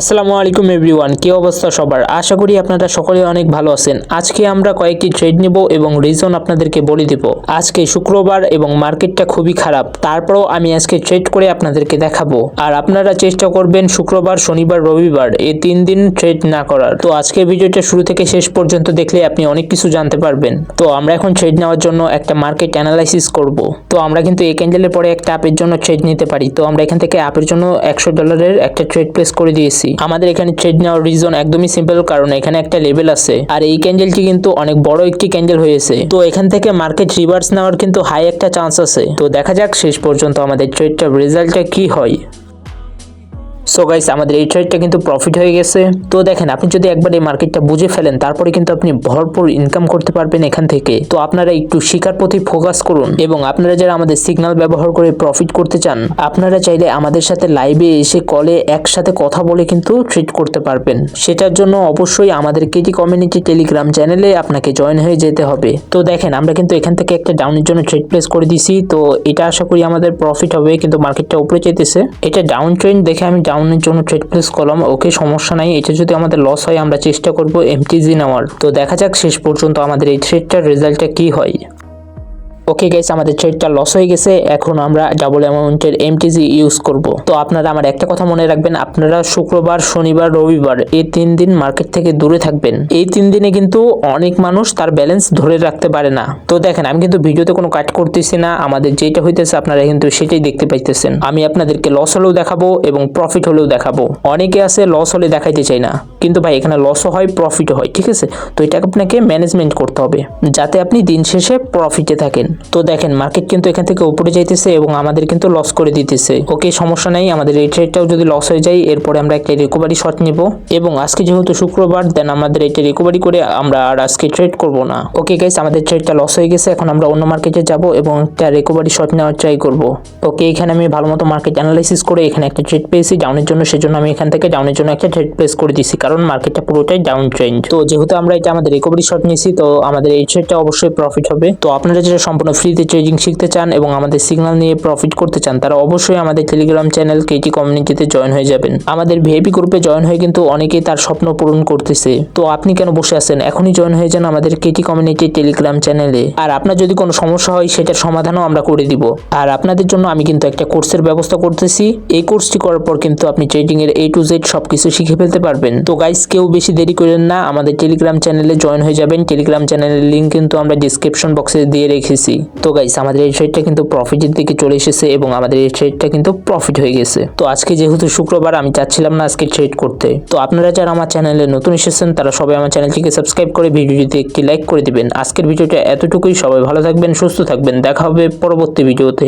আসসালামু আলাইকুম এভরিওয়ান, কি অবস্থা সবার? আশা করি আপনারা সকলে অনেক ভালো আছেন। আজকে আমরা কয়েকটি ট্রেড নেব এবং রিজন আপনাদেরকে বলে দেব। আজকে শুক্রবার এবং মার্কেটটা খুবই খারাপ। তারপরেও আমি আজকে ট্রেড করে আপনাদেরকে দেখাবো। আর আপনারা চেষ্টা করবেন শুক্রবার, শনিবার, রবিবার এই তিন দিন ট্রেড না করার। তো আজকের ভিডিওটা শুরু থেকে শেষ পর্যন্ত দেখলে আপনি অনেক কিছু জানতে পারবেন। তো আমরা এখন ট্রেড নেওয়ার জন্য একটা মার্কেট অ্যানালাইসিস করব। তো আমরা কিন্তু এই ক্যান্ডেলের পরে একটা আপের জন্য ট্রেড নিতে পারি। তো আমরা এখান থেকে আপের জন্য একশো ডলারের একটা ট্রেড প্লেস করে দিয়েছি। আমাদের এখানে ট্রেড নেওয়ার রিজন একদমই সিম্পল কারণ এখানে একটা লেভেল আছে। আর এই ক্যান্ডেলটি কিন্তু অনেক বড় একটি ক্যান্ডেল হয়েছে। তো এখান থেকে মার্কেট রিভার্স নেওয়ার কিন্তু হাই একটা চান্স আছে। তো দেখা যাক শেষ পর্যন্ত আমাদের ট্রেডটার রেজাল্টটা কি হয়। সো গাইস আমাদের এই ট্রেডটা কিন্তু প্রফিট হয়ে গেছে। তো দেখেন, আপনি যদি একবার এই মার্কেটটা বুঝে ফেলেন, তারপরে কিন্তু আপনি ভরপুর ইনকাম করতে পারবেন এখান থেকে। তো আপনারা একটু শিকার প্রতি ফোকাস করুন এবং আপনারা যারা আমাদের সিগন্যাল ব্যবহার করে প্রফিট করতে চান, আপনারা চাইলে আমাদের সাথে লাইভে এসে কলে একসাথে কথা বলে কিন্তু ট্রেড করতে পারবেন। সেটার জন্য অবশ্যই আমাদের কেটি কমিউনিটি টেলিগ্রাম চ্যানেলে আপনাকে জয়েন হয়ে যেতে হবে। তো দেখেন, আমরা কিন্তু এখান থেকে একটা ডাউনের জন্য ট্রেড প্লেস করে দিছি। তো এটা আশা করি আমাদের প্রফিট হবে, কিন্তু মার্কেটটা উপরে যেতেছে এটা ডাউন ট্রেন্ড দেখে আমি ডাউনের জন্য ট্রেড প্লেস করলাম ওকে সমস্যা নাই। এটা যদি আমাদের লস হয়, আমরা চেষ্টা করব এমটিজি নেওয়ার। তো দেখা যাক শেষ পর্যন্ত আমাদের এই ট্রেডটার রেজাল্টটা কি হয়। ওকে গাইস আমাদের ট্রেডটা লস হয়ে গেছে। এখন আমরা ডাবল অ্যামাউন্টের এমটিজি ইউজ করব। তো আপনারা আমার একটা কথা মনে রাখবেন, আপনারা শুক্রবার, শনিবার, রবিবার এই তিন দিন মার্কেট থেকে দূরে থাকবেন। এই তিন দিনে কিন্তু অনেক মানুষ তার ব্যালেন্স ধরে রাখতে পারে না। তো দেখেন, আমি কিন্তু ভিডিওতে কোনো কাট করতেছি না। আমাদের যেটা হইতেছে, আপনারা কিন্তু সেটাই দেখতে পাইতেছেন। আমি আপনাদেরকে লস হলেও দেখাবো এবং প্রফিট হলেও দেখাবো। অনেকে আছে লস হলে দেখাইতে চাই না। কিন্তু ভাই, এখানে লসও হয় প্রফিটও হয়, ঠিক আছে? তো এটা আপনাকে ম্যানেজমেন্ট করতে হবে, যাতে আপনি দিন শেষে প্রফিটে থাকেন। তো দেখেন মার্কেট কিন্তু এখান থেকে উপরে যাইতেছে এবং আমাদের কিন্তু লস করে দিতেছে। ওকে সমস্যা নেই, আমাদের এই ট্রেডটাও যদি লস হয়ে যায়, এরপরে আমরা একটা রিকভারি শট নিব। এবং আজকে যেহেতু শুক্রবার দেন আমাদের এটা রিকভারি করে আমরা আর আজকে ট্রেড করব না। ওকে গাইস আমাদের ট্রেডটা লস হয়ে গেছে, এখন আমরা অন্য মার্কেটে যাব এবং একটা রিকভারি শট নেওয়ার ট্রাই করব। ওকে এখানে আমি ভালো মতো মার্কেট অ্যানালাইসিস করে এখানে একটা ট্রেড পেয়েছি ডাউনের জন্য, সেজন্য আমি এখান থেকে ডাউনের জন্য একটা ট্রেড প্লেস করে দিছি, কারণ মার্কেটটা পুরোটাই ডাউন ট্রেন্ড তো যেহেতু আমরা এটা আমাদের রিকভারি শট নিয়েছি, তো আমাদের এই ট্রেডটা অবশ্যই প্রফিট হবে। তো আপনারা যেটা সম্পূর্ণ ফ্রিতে ট্রেডিং শিখতে চান এবং আমাদের সিগন্যাল নিয়ে প্রফিট করতে চান, তারা অবশ্যই আমাদের টেলিগ্রাম চ্যানেল কেটি কমিউনিটিতে জয়েন হয়ে যাবেন। আমাদের ভিআইপি গ্রুপে জয়েন হয়ে কিন্তু অনেকেই তার স্বপ্ন পূরণ করতেছে। তো আপনি কেন বসে আছেন? এখনই জয়েন হয়ে যান আমাদের কেটি কমিউনিটি টেলিগ্রাম চ্যানেলে আর আপনার যদি কোনো সমস্যা হয়, সেটার সমাধানও আমরা করে দিব। আর আপনাদের জন্য আমি কিন্তু একটা কোর্সের ব্যবস্থা করতেছি। এই কোর্সটি করার পর কিন্তু আপনি ট্রেডিং এর এ টু জেড সবকিছু শিখে ফেলতে পারবেন। তো গাইস কেউ বেশি দেরি করেন না। আমাদের টেলিগ্রাম চ্যানেলে জয়েন হয়ে যাবেন। টেলিগ্রাম চ্যানেলের লিঙ্ক কিন্তু আমরা ডিসক্রিপশন বক্সে দিয়ে রেখেছি। তো গাইস আমাদের এই ট্রেডটা কিন্তু প্রফিটের দিকে চলে এসেছে এবং আমাদের এই ট্রেডটা কিন্তু প্রফিট হয়ে গেছে। তো আজকে যেহেতু শুক্রবার, আমি চাচ্ছিলাম না আজকে ট্রেড করতে। তো আপনারা যারা আমার চ্যানেলে নতুন এসেছেন, তারা সবাই আমার চ্যানেলটিকে সাবস্ক্রাইব করে ভিডিওটিতে একটি লাইক করে দিবেন। আজকের ভিডিওটা এতটুকুই। সবাই ভালো থাকবেন, সুস্থ থাকবেন। দেখা হবে পরবর্তী ভিডিওতে